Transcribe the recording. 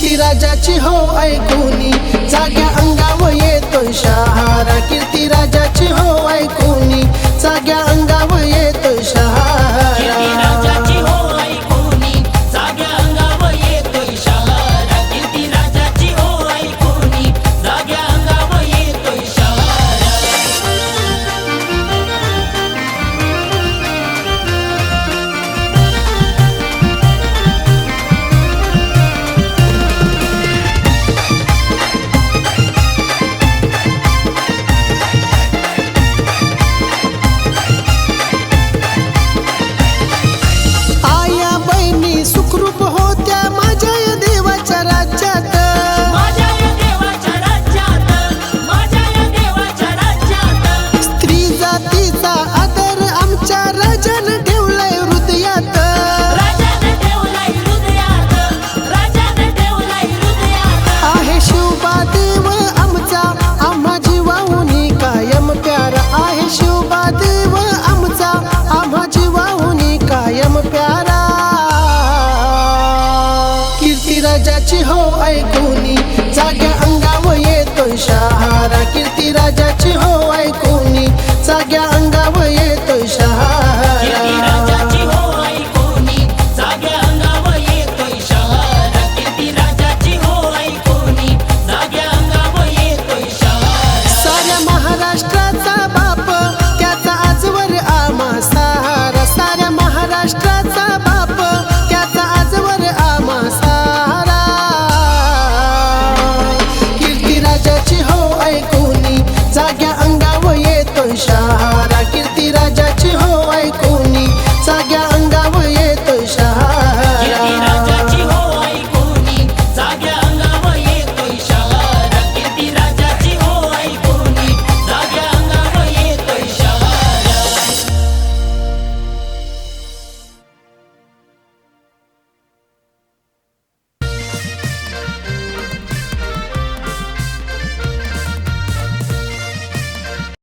कीर्ती राजाची हो ऐकूनी जाग्या अंगावर येतो शहारा. कीर्ती राजाची